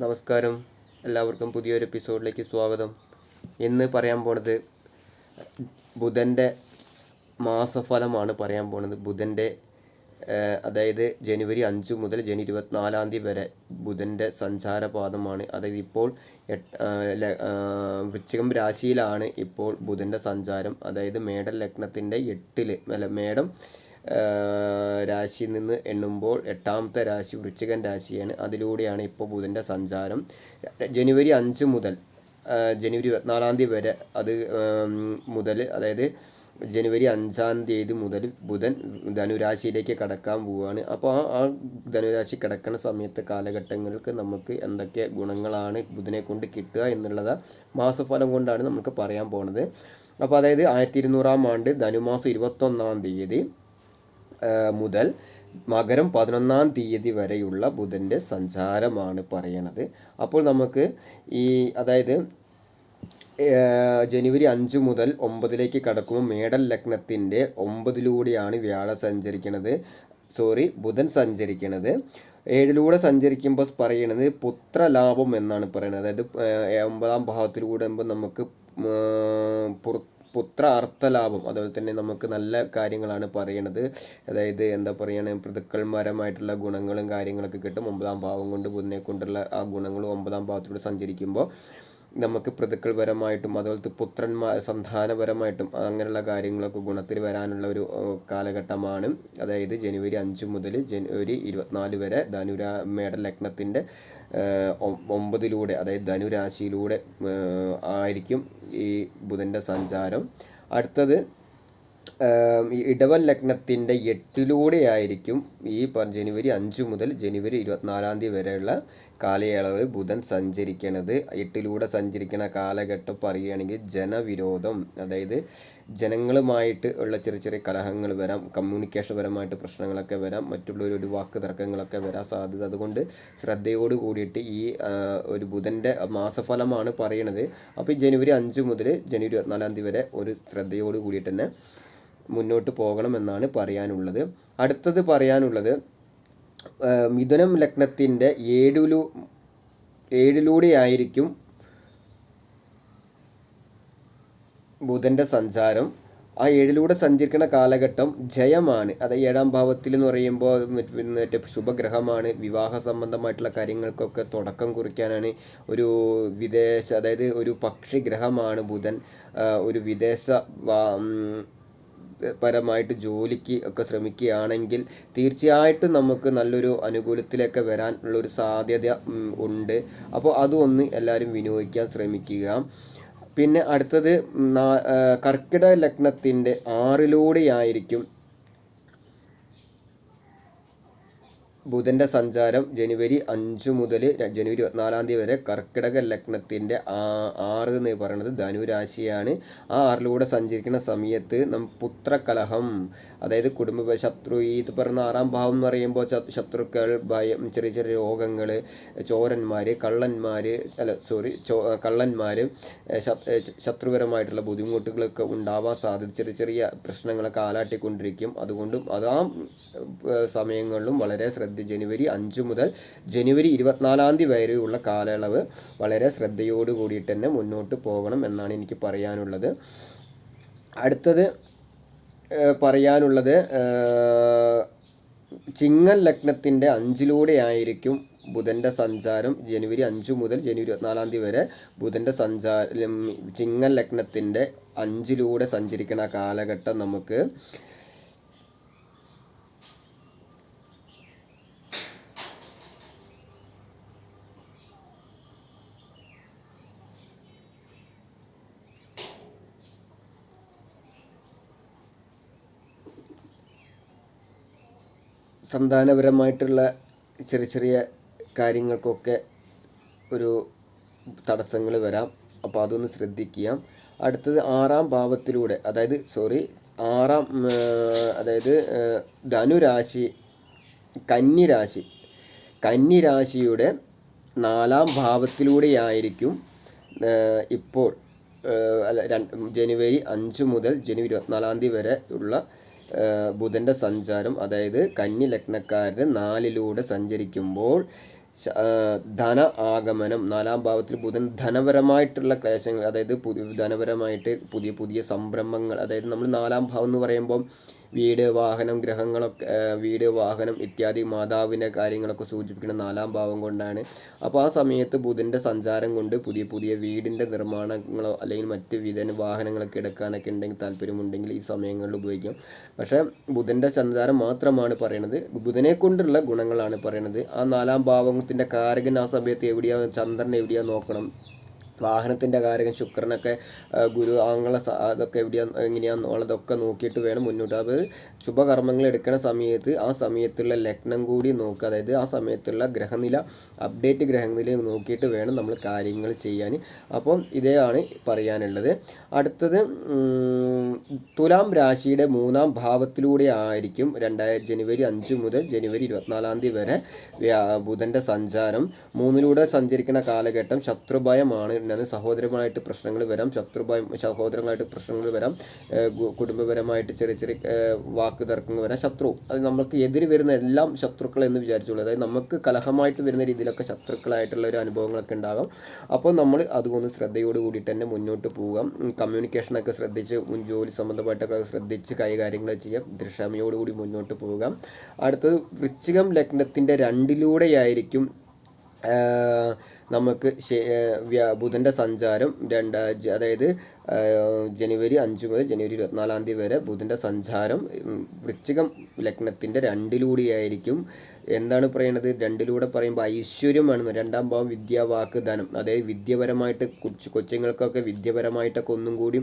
നമസ്കാരം. എല്ലാവർക്കും പുതിയൊരു എപ്പിസോഡിലേക്ക് സ്വാഗതം. ഇന്ന് പറയാൻ പോണത് ബുധന്റെ മാസഫലമാണ് പറയാൻ പോണത്. ബുധന്റെ അതായത് ജനുവരി അഞ്ച് മുതൽ ജനുവരി ഇരുപത്തിനാലാം തീയതി വരെ ബുധന്റെ സഞ്ചാരപാദമാണ്. അതായത് ഇപ്പോൾ വൃശ്ചികം രാശിയിലാണ് ഇപ്പോൾ ബുധന്റെ സഞ്ചാരം. അതായത് മേടം ലഗ്നത്തിന്റെ എട്ടിൽ അല്ല മേടം രാശിയിൽ നിന്ന് എണ്ണുമ്പോൾ എട്ടാമത്തെ രാശി വൃശ്ചികൻ രാശിയാണ്. അതിലൂടെയാണ് ഇപ്പോൾ ബുധന്റെ സഞ്ചാരം. ജനുവരി അഞ്ച് മുതൽ ജനുവരി ഇരുപത്തിനാലാം തീയതി വരെ അത് മുതൽ അതായത് ജനുവരി അഞ്ചാം തീയതി മുതൽ ബുധൻ ധനുരാശിയിലേക്ക് കടക്കാൻ പോവുകയാണ്. അപ്പോൾ ആ ആ ധനുരാശി കിടക്കുന്ന സമയത്ത് കാലഘട്ടങ്ങൾക്ക് നമുക്ക് എന്തൊക്കെ ഗുണങ്ങളാണ് ബുധനെ കൊണ്ട് കിട്ടുക എന്നുള്ളത് മാസഫലം കൊണ്ടാണ് നമുക്ക് പറയാൻ പോണത്. അപ്പോൾ അതായത് ആയിരത്തി ഇരുന്നൂറാം ആണ്ട് ധനുമാസം ഇരുപത്തൊന്നാം തീയതി മുതൽ മകരം പതിനൊന്നാം തീയതി വരെയുള്ള ബുധന്റെ സഞ്ചാരമാണ് പറയണത്. അപ്പോൾ നമുക്ക് ഈ അതായത് ജനുവരി അഞ്ച് മുതൽ ഒമ്പതിലേക്ക് കടക്കുമ്പോൾ മേടൽ ലഗ്നത്തിന്റെ ഒമ്പതിലൂടെയാണ് വ്യാഴ സഞ്ചരിക്കുന്നത് സോറി ബുധൻ സഞ്ചരിക്കുന്നത് ഏഴിലൂടെ സഞ്ചരിക്കുമ്പോൾ പറയണത് പുത്രലാഭം എന്നാണ് പറയുന്നത് അതായത് ഒമ്പതാം ഭാവത്തിലൂടെ നമുക്ക് ഉം, പുറ- പുത്ര അർത്ഥലാഭം അതുപോലെ തന്നെ നമുക്ക് നല്ല കാര്യങ്ങളാണ് പറയണത്. അതായത് എന്താ പറയുക പിതൃക്കൾമാരമായിട്ടുള്ള ഗുണങ്ങളും കാര്യങ്ങളൊക്കെ കിട്ടും. ഒമ്പതാം ഭാവം കൊണ്ട് ബുധനെ കൊണ്ടുള്ള ആ ഗുണങ്ങളും ഒമ്പതാം ഭാവത്തിലൂടെ സഞ്ചരിക്കുമ്പോൾ നമുക്ക് പിതൃക്കൾപരമായിട്ടും അതുപോലത്തെ പുത്രന്മാർ സന്താനപരമായിട്ടും അങ്ങനെയുള്ള കാര്യങ്ങളൊക്കെ ഗുണത്തിൽ വരാനുള്ള ഒരു കാലഘട്ടമാണ്. അതായത് ജനുവരി അഞ്ച് മുതൽ ജനുവരി ഇരുപത്തിനാല് വരെ ധനുരാ മേട ലഗ്നത്തിന്റെ ഒമ്പതിലൂടെ അതായത് ധനുരാശിയിലൂടെ ആയിരിക്കും ഈ ബുധന്റെ സഞ്ചാരം. അടുത്തത് ഇടവൽ ലഗ്നത്തിന്റെ എട്ടിലൂടെ ആയിരിക്കും ഈ ജനുവരി അഞ്ച് മുതൽ ജനുവരി ഇരുപത്തിനാലാം തീയതി വരെയുള്ള കാലയളവ് ബുധൻ സഞ്ചരിക്കണത്. എട്ടിലൂടെ സഞ്ചരിക്കണ കാലഘട്ടം പറയുകയാണെങ്കിൽ ജനവിരോധം. അതായത് ജനങ്ങളുമായിട്ട് ഉള്ള ചെറിയ ചെറിയ കലഹങ്ങൾ വരാം. കമ്മ്യൂണിക്കേഷൻ പരമായിട്ട് പ്രശ്നങ്ങളൊക്കെ വരാം. മറ്റുള്ളവർ ഒരു വാക്ക് തർക്കങ്ങളൊക്കെ വരാൻ സാധ്യത. അതുകൊണ്ട് ശ്രദ്ധയോട് കൂടിയിട്ട് ഈ ഒരു ബുധന്റെ മാസഫലമാണ് പറയണത്. അപ്പോൾ ജനുവരി അഞ്ച് മുതൽ ജനുവരി ഇരുപത്തിനാലാം തീയതി വരെ ഒരു ശ്രദ്ധയോട് കൂടിയിട്ട് തന്നെ മുന്നോട്ട് പോകണമെന്നാണ് പറയാനുള്ളത്. അടുത്തത് പറയാനുള്ളത് മിഥുനം ലഗ്നത്തിന്റെ ഏഴിലു ഏഴിലൂടെയായിരിക്കും ബുധന്റെ സഞ്ചാരം. ആ ഏഴിലൂടെ സഞ്ചരിക്കുന്ന കാലഘട്ടം ജയമാണ്. അത് ഏഴാം ഭാവത്തിൽ എന്ന് പറയുമ്പോൾ മറ്റേ ശുഭഗ്രഹമാണ്. വിവാഹ സംബന്ധമായിട്ടുള്ള കാര്യങ്ങൾക്കൊക്കെ തുടക്കം കുറിക്കാനാണ് ഒരു വിദേശ അതായത് ഒരു പക്ഷിഗ്രഹമാണ് ബുധൻ. ഒരു വിദേശ പരമായിട്ട് ജോലിക്ക് ഒക്കെ ശ്രമിക്കുകയാണെങ്കിൽ തീർച്ചയായിട്ടും നമുക്ക് നല്ലൊരു അനുകൂലത്തിലേക്ക് വരാൻ ഉള്ളൊരു സാധ്യത ഉണ്ട്. അപ്പോൾ അതൊന്ന് എല്ലാവരും വിനിയോഗിക്കാൻ ശ്രമിക്കുക. പിന്നെ അടുത്തത് കർക്കിടക ലഗ്നത്തിന്റെ ആറിലൂടെയായിരിക്കും ബുധന്റെ സഞ്ചാരം ജനുവരി അഞ്ച് മുതൽ ജനുവരി ഇരുപത്തിനാലാം തീയതി വരെ കർക്കിടക ലഗ്നത്തിന്റെ ആ- ആറ് എന്ന് പറയുന്നത് ധനുരാശിയാണ് ആ ആറിലൂടെ സഞ്ചരിക്കുന്ന സമയത്ത് നം പുത്രകലഹം അതായത് കുടുംബ ശത്രു ഈ പറയുന്ന ആറാം ഭാവം എന്ന് പറയുമ്പോൾ ശത്രുക്കൾ ഭയം ചെറിയ ചെറിയ രോഗങ്ങൾ ചോരന്മാർ കള്ളന്മാർ അല്ല സോറി ചോ കള്ളന്മാർ ശത്രുപരമായിട്ടുള്ള ബുദ്ധിമുട്ടുകളൊക്കെ ഉണ്ടാവാൻ സാധ്യത ചെറിയ ചെറിയ പ്രശ്നങ്ങളൊക്കെ ആലാട്ടിക്കൊണ്ടിരിക്കും. അതുകൊണ്ടും അത് സമയങ്ങളിലും വളരെ ശ്രദ്ധ ജനുവരി അഞ്ച് മുതൽ ജനുവരി ഇരുപത്തിനാലാം തീയതി വരെയുള്ള കാലയളവ് വളരെ ശ്രദ്ധയോട് കൂടിയിട്ട് തന്നെ മുന്നോട്ട് പോകണം എന്നാണ് എനിക്ക് പറയാനുള്ളത്. അടുത്തത് പറയാനുള്ളത് ചിങ്ങൽ ലഗ്നത്തിന്റെ അഞ്ചിലൂടെ ആയിരിക്കും ബുധന്റെ സഞ്ചാരം ജനുവരി അഞ്ച് മുതൽ ജനുവരി ഇരുപത്തിനാലാം തീയതി വരെ ബുധന്റെ സഞ്ചാരം ചിങ്ങൻ ലഗ്നത്തിന്റെ അഞ്ചിലൂടെ സഞ്ചരിക്കുന്ന കാലഘട്ടം നമുക്ക് സന്താനപരമായിട്ടുള്ള ചെറിയ ചെറിയ കാര്യങ്ങൾക്കൊക്കെ ഒരു തടസ്സങ്ങൾ വരാം. അപ്പോൾ അതൊന്ന് ശ്രദ്ധിക്കുക. അടുത്തത് ആറാം ഭാവത്തിലൂടെ അതായത് സോറി ആറാം അതായത് ധനുരാശി കന്നിരാശി. കന്നിരാശിയുടെ നാലാം ഭാവത്തിലൂടെയായിരിക്കും ഇപ്പോൾ അല്ല ജനുവരി അഞ്ച് മുതൽ ജനുവരി ഇരുപത്തിനാലാം തീയതി വരെ ഉള്ള ബുധന്റെ സഞ്ചാരം അതായത് കന്നി ലഗ്നക്കാരൻ നാലിലൂടെ സഞ്ചരിക്കുമ്പോൾ ധന ആഗമനം നാലാം ഭാവത്തിൽ ബുധൻ ധനപരമായിട്ടുള്ള ക്ലേശങ്ങൾ അതായത് ധനപരമായിട്ട് പുതിയ പുതിയ സംരംഭങ്ങൾ അതായത് നമ്മൾ നാലാം ഭാവം എന്ന് പറയുമ്പോൾ വീട് വാഹനം ഗ്രഹങ്ങളൊക്കെ വീട് വാഹനം ഇത്യാദി മാതാവിന്റെ കാര്യങ്ങളൊക്കെ സൂചിപ്പിക്കുന്ന നാലാം ഭാവം കൊണ്ടാണ്. അപ്പോൾ ആ സമയത്ത് ബുധന്റെ സഞ്ചാരം കൊണ്ട് പുതിയ പുതിയ വീടിന്റെ നിർമ്മാണങ്ങളോ അല്ലെങ്കിൽ മറ്റ് വിധന വാഹനങ്ങളൊക്കെ എടുക്കാനൊക്കെ ഉണ്ടെങ്കിൽ താല്പര്യമുണ്ടെങ്കിൽ ഈ സമയങ്ങളിൽ ഉപയോഗിക്കാം. പക്ഷേ ബുധന്റെ സഞ്ചാരം മാത്രമാണ് പറയണത്. ബുധനെ കൊണ്ടുള്ള ഗുണങ്ങളാണ് പറയണത്. ആ നാലാം ഭാവത്തിന്റെ കാരകൻ ആ സമയത്ത് എവിടെയാണ് ചന്ദ്രൻ എവിടെയാണ് നോക്കണം. വാഹനത്തിന്റെ കാരകൻ ശുക്രനൊക്കെ ഗുരു സ- അതൊക്കെ എവിടെയാണ് എങ്ങനെയാണെന്നുള്ളതൊക്കെ നോക്കിയിട്ട് വേണം മുന്നോട്ട്. അത് ശുഭകർമ്മങ്ങൾ എടുക്കുന്ന സമയത്ത് ആ സമയത്തുള്ള ലഗ്നം കൂടി നോക്കുക. അതായത് ആ സമയത്തുള്ള ഗ്രഹനില അപ്ഡേറ്റ് ഗ്രഹനില നോക്കിയിട്ട് വേണം നമ്മൾ കാര്യങ്ങൾ ചെയ്യാൻ. അപ്പം ഇതാണ് പറയാനുള്ളത്. അടുത്തത് തുലാം രാശിയുടെ മൂന്നാം ഭാവത്തിലൂടെ ആയിരിക്കും രണ്ടായ ജനുവരി അഞ്ച് മുതൽ ജനുവരി ഇരുപത്തിനാലാം തീയതി വരെ ബുധന്റെ സഞ്ചാരം. മൂന്നിലൂടെ സഞ്ചരിക്കുന്ന കാലഘട്ടം ശത്രുഭയമാണ് സഹോദരമായിട്ട് പ്രശ്നങ്ങൾ വരാം. ശത്രുഭയം സഹോദരങ്ങളായിട്ട് പ്രശ്നങ്ങൾ വരാം. കുടുംബപരമായിട്ട് ചെറിയ ചെറിയ വാക്ക് തർക്കങ്ങൾ വരാം. ശത്രു അത് നമുക്ക് എതിര് വരുന്ന എല്ലാം ശത്രുക്കൾ എന്ന് വിചാരിച്ചുള്ളൂ. അതായത് നമുക്ക് കലഹമായിട്ട് വരുന്ന രീതിയിലൊക്കെ ശത്രുക്കളായിട്ടുള്ള ഒരു അനുഭവങ്ങളൊക്കെ ഉണ്ടാകും അപ്പോൾ നമ്മൾ അതുകൊണ്ട് ശ്രദ്ധയോട് കൂടി തന്നെ മുന്നോട്ട് പോകാം. കമ്മ്യൂണിക്കേഷനൊക്കെ ശ്രദ്ധിച്ച് ജോലി ജോലി സംബന്ധമായിട്ടൊക്കെ ശ്രദ്ധിച്ച് കൈകാര്യങ്ങൾ ചെയ്യാം. ദൃക്ഷമയോടുകൂടി മുന്നോട്ട് പോകാം. അടുത്തത് വൃശ്ചികം ലഗ്നത്തിന്റെ രണ്ടിലൂടെയായിരിക്കും നമുക്ക് ബുധന്റെ സഞ്ചാരം രണ്ട് അതായത് ജനുവരി അഞ്ച് മുതൽ ജനുവരി ഇരുപത്തിനാലാം തീയതി വരെ ബുധന്റെ സഞ്ചാരം വൃശ്ചികം ലഗ്നത്തിന്റെ രണ്ടിലൂടെയായിരിക്കും. എന്താണ് പറയുന്നത് രണ്ടിലൂടെ പറയുമ്പോൾ ഐശ്വര്യമാണ് രണ്ടാം ഭാവം വിദ്യ വാക്ക് ധനം അതായത് വിദ്യപരമായിട്ട് കൊച്ചു കൊച്ചുങ്ങൾക്കൊക്കെ വിദ്യപരമായിട്ടൊക്കെ ഒന്നും കൂടി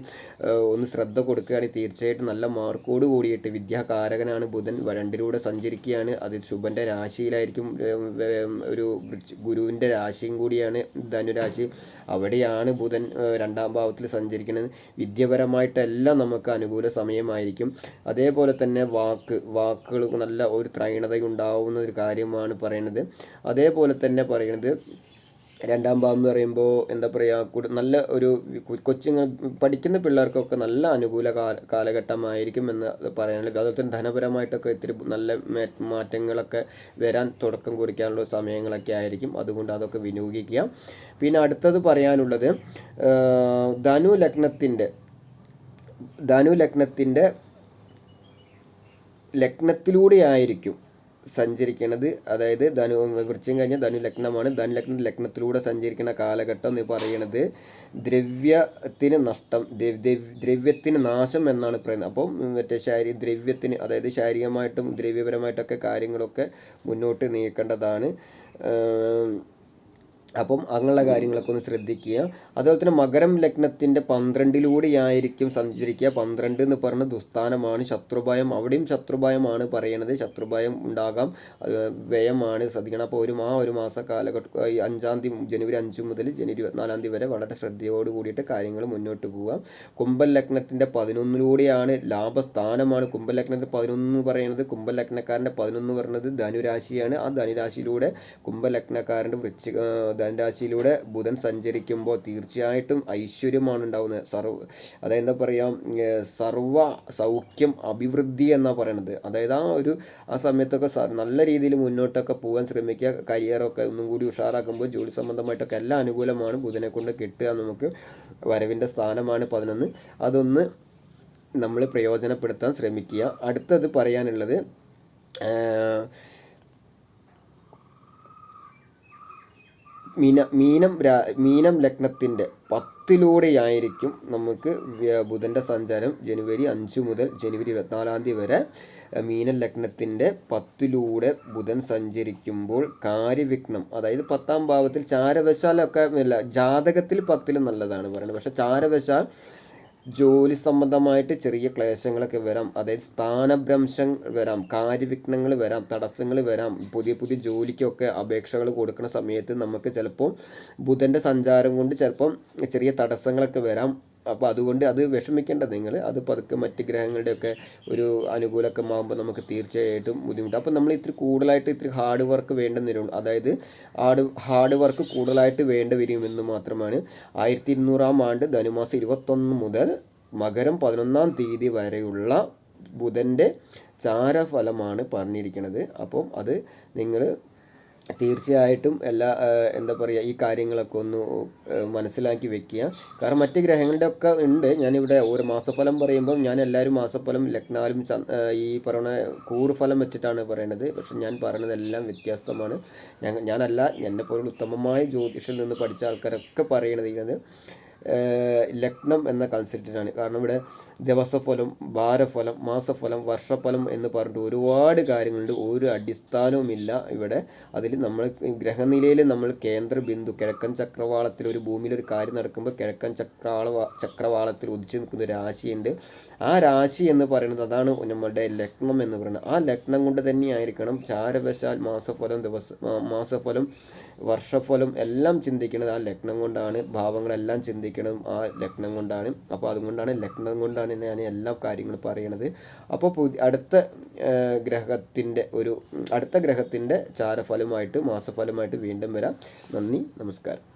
ഒന്ന് ശ്രദ്ധ കൊടുക്കുകയാണെങ്കിൽ തീർച്ചയായിട്ടും നല്ല മാർക്കോട് കൂടിയിട്ട് വിദ്യാകാരകനാണ് ബുധൻ. രണ്ടിലൂടെ സഞ്ചരിക്കുകയാണ്. അത് ശുഭന്റെ രാശിയിലായിരിക്കും. ഒരു ഗുരുവിന്റെ രാശിയും കൂടിയാണ്. ധനുരാശി അവിടെയാണ് ബുധൻ രണ്ടാം ഭാവത്തിൽ സഞ്ചരിക്കുന്നത്. വിദ്യപരമായിട്ടെല്ലാം നമുക്ക് അനുകൂല സമയമായിരിക്കും. അതേപോലെ തന്നെ വാക്ക് വാക്കുകൾ നല്ല ഒരു ത്രൈണതയുണ്ടാവുന്ന ഒരു കാര്യമാണ് പറയുന്നത്. അതേപോലെ തന്നെ പറയുന്നത് രണ്ടാം ഭാഗം എന്ന് പറയുമ്പോൾ എന്താ പറയുക നല്ല ഒരു കൊ- കൊച്ചുങ്ങൾ പഠിക്കുന്ന പിള്ളേർക്കൊക്കെ നല്ല അനുകൂല കാല കാലഘട്ടമായിരിക്കും എന്ന് പറയാനുള്ളത്. അതുപോലെ തന്നെ ധനപരമായിട്ടൊക്കെ ഇത്തിരി നല്ല മാറ്റങ്ങളൊക്കെ വരാൻ തുടക്കം കുറിക്കാനുള്ള സമയങ്ങളൊക്കെ ആയിരിക്കും. അതുകൊണ്ട് അതൊക്കെ വിനിയോഗിക്കുക. പിന്നെ അടുത്തത് പറയാനുള്ളത് ധനു ലഗ്നത്തിന്റെ ധനു ലഗ്നത്തിന്റെ ലഗ്നത്തിലൂടെയായിരിക്കും സഞ്ചരിക്കുന്നത് അതായത് ധനു വൃശ്ചികം കഴിഞ്ഞ ധനു ലഗ്നമാണ്. ധനു ലഗ്ന ലഗ്നത്തിലൂടെ സഞ്ചരിക്കുന്ന കാലഘട്ടം എന്ന് പറയുന്നത് ദ്രവ്യത്തിന് നഷ്ടം ദ്രവ്- ദ്രവ്- ദ്രവ്യത്തിന് നാശം എന്നാണ് പറയുന്നത്. അപ്പം മറ്റേ ശാരീ ദ്രവ്യത്തിന് അതായത് ശാരീരികമായിട്ടും ദ്രവ്യപരമായിട്ടൊക്കെ കാര്യങ്ങളൊക്കെ മുന്നോട്ട് നീക്കേണ്ടതാണ്. അപ്പം അങ്ങനെയുള്ള കാര്യങ്ങളൊക്കെ ഒന്ന് ശ്രദ്ധിക്കുക. അതുപോലെ തന്നെ മകരം ലഗ്നത്തിന്റെ പന്ത്രണ്ടിലൂടെയായിരിക്കും സഞ്ചരിക്കുക. പന്ത്രണ്ട് എന്ന് പറഞ്ഞ ദുസ്ഥാനമാണ് ശത്രുഭയം. അവിടെയും ശത്രുഭയമാണ് പറയണത്. ശത്രുഭയം ഉണ്ടാകാം. വ്യയമാണ് ശ്രദ്ധിക്കണം. അപ്പോൾ ഒരു ആ ഒരു മാസ കാലഘട്ടം അഞ്ചാം തീയതി ജനുവരി അഞ്ച് മുതൽ ജനുവരി ഇരുപത്തിനാലാം തീയതി വരെ വളരെ ശ്രദ്ധയോട് കൂടിയിട്ട് കാര്യങ്ങൾ മുന്നോട്ട് പോകാം കുംഭൻ ലഗ്നത്തിന്റെ പതിനൊന്നിലൂടെയാണ് ലാഭസ്ഥാനമാണ്. കുംഭൻ ലഗ്നത്തിൽ പതിനൊന്ന് എന്ന് പറയുന്നത് കുംഭൻ ലഗ്നക്കാരന്റെ പതിനൊന്ന് പറയുന്നത് ധനുരാശിയാണ്. ആ ധനുരാശിയിലൂടെ കുംഭ ലഗ്നക്കാരന്റെ വൃശ്ചിക ആ, ധനുരാശിയിലൂടെ ബുധൻ സഞ്ചരിക്കുമ്പോൾ തീർച്ചയായിട്ടും ഐശ്വര്യമാണ് ഉണ്ടാവുന്നത് സർവ അതായത് എന്താ പറയുക സർവ സൗഖ്യം അഭിവൃദ്ധി എന്നാണ് പറയണത്. അതായത് ആ ഒരു ആ സമയത്തൊക്കെ നല്ല രീതിയിൽ മുന്നോട്ടൊക്കെ പോകാൻ ശ്രമിക്കുക കരിയറൊക്കെ ഒന്നും കൂടി ഉഷാറാക്കുമ്പോൾ ജോലി സംബന്ധമായിട്ടൊക്കെ എല്ലാം അനുകൂലമാണ് ബുധനെ കൊണ്ട് കിട്ടുക നമുക്ക് വരവിന്റെ സ്ഥാനമാണ് പതിനൊന്ന്. അതൊന്ന് നമ്മൾ പ്രയോജനപ്പെടുത്താൻ ശ്രമിക്കുക. അടുത്തത് പറയാനുള്ളത് മീന മീനം രാ മീനം ലഗ്നത്തിന്റെ പത്തിലൂടെയായിരിക്കും നമുക്ക് ബുധന്റെ സഞ്ചാരം ജനുവരി അഞ്ച് മുതൽ ജനുവരി ഇരുപത്തിനാലാം തീയതി വരെ. മീന ലഗ്നത്തിന്റെ പത്തിലൂടെ ബുധൻ സഞ്ചരിക്കുമ്പോൾ കാര്യവിഘ്നം അതായത് പത്താം ഭാവത്തിൽ ചാരവശാലൊക്കെ ഇല്ല ജാതകത്തിൽ പത്തിൽ നല്ലതാണ് പറയുന്നത് പക്ഷെ ചാരവശാൽ ജോലി സംബന്ധമായിട്ട് ചെറിയ ക്ലേശങ്ങളൊക്കെ വരാം. അതായത് സ്ഥാനഭ്രംശം വരാം കാര്യവിഘ്നങ്ങൾ വരാം തടസ്സങ്ങൾ വരാം പുതിയ പുതിയ ജോലിക്കൊക്കെ അപേക്ഷകൾ കൊടുക്കുന്ന സമയത്ത് നമുക്ക് ചിലപ്പോൾ ബുധന്റെ സഞ്ചാരം കൊണ്ട് ചിലപ്പം ചെറിയ തടസ്സങ്ങളൊക്കെ വരാം. അപ്പോൾ അതുകൊണ്ട് അത് വിഷമിക്കേണ്ട നിങ്ങൾ. അത് പതുക്കെ മറ്റ് ഗ്രഹങ്ങളുടെയൊക്കെ ഒരു അനുകൂലമൊക്കെ ആകുമ്പോൾ നമുക്ക് തീർച്ചയായിട്ടും ബുദ്ധിമുട്ട്. അപ്പോൾ നമ്മൾ ഇത്തിരി കൂടുതലായിട്ട് ഇത്തിരി ഹാർഡ് വർക്ക് വേണ്ടെന്ന് വരും. അതായത് ഹാർഡ് ഹാർഡ് വർക്ക് കൂടുതലായിട്ട് വേണ്ടി വരുമെന്ന് മാത്രമാണ് ആയിരത്തി ഇരുന്നൂറാം ആണ്ട് ധനുമാസം ഇരുപത്തൊന്ന് മുതൽ മകരം പതിനൊന്നാം തീയതി വരെയുള്ള ബുധന്റെ ചാരഫലമാണ് പറഞ്ഞിരിക്കുന്നത്. അപ്പം അത് നിങ്ങൾ തീർച്ചയായിട്ടും എല്ലാ എന്താ പറയുക ഈ കാര്യങ്ങളൊക്കെ ഒന്ന് മനസ്സിലാക്കി വെക്കുക. കാരണം മറ്റ് ഗ്രഹങ്ങളുടെ ഒക്കെ ഉണ്ട്. ഞാനിവിടെ ഒരു മാസഫലം പറയുമ്പം ഞാൻ എല്ലാവരും മാസഫലം ലഗ്നാലും ഈ പറയുന്ന കൂറുഫലം വെച്ചിട്ടാണ് പറയണത്. പക്ഷെ ഞാൻ പറയണതെല്ലാം വ്യത്യസ്തമാണ്. ഞാൻ ഞാനല്ല എന്നെ പോലുള്ള ഉത്തമമായ ജ്യോതിഷിൽ നിന്ന് പഠിച്ച ആൾക്കാരൊക്കെ പറയണത് ഇങ്ങനെ ലഗ്നം എന്ന കൺസെപ്റ്റിനാണ് കാരണം ഇവിടെ ദിവസഫലം ഭാരഫലം മാസഫലം വർഷഫലം എന്ന് പറഞ്ഞിട്ട് ഒരുപാട് കാര്യങ്ങളുണ്ട്. ഒരു അടിസ്ഥാനവുമില്ല ഇവിടെ. അതിൽ നമ്മൾ ഗ്രഹനിലയിൽ നമ്മൾ കേന്ദ്ര ബിന്ദു കിഴക്കൻ ചക്രവാളത്തിൽ ഒരു ഭൂമിയിൽ ഒരു കാര്യം നടക്കുമ്പോൾ കിഴക്കൻ ചക്രവാള ചക്രവാളത്തിൽ ഉദിച്ചു നിൽക്കുന്ന രാശിയുണ്ട്. ആ രാശി എന്ന് പറയുന്നത് അതാണ് നമ്മളുടെ ലഗ്നം എന്ന് പറയുന്നത്. ആ ലഗ്നം കൊണ്ട് തന്നെയായിരിക്കണം ചാരവശാൽ മാസഫലം ദിവസ മാസഫലം വർഷഫലം എല്ലാം ചിന്തിക്കുന്നത് ആ ലഗ്നം കൊണ്ടാണ്. ഭാവങ്ങളെല്ലാം ചിന്തിക്കുന്നതും ആ ലഗ്നം കൊണ്ടാണ്. അപ്പോൾ അതുകൊണ്ടാണ് ലഗ്നം കൊണ്ടാണ് ഞാൻ എല്ലാ കാര്യങ്ങളും പറയണത്. അപ്പോൾ അടുത്ത ഗ്രഹത്തിന്റെ ഒരു അടുത്ത ഗ്രഹത്തിന്റെ ചാരഫലമായിട്ട് മാസഫലമായിട്ട് വീണ്ടും വരാം. നന്ദി നമസ്കാരം.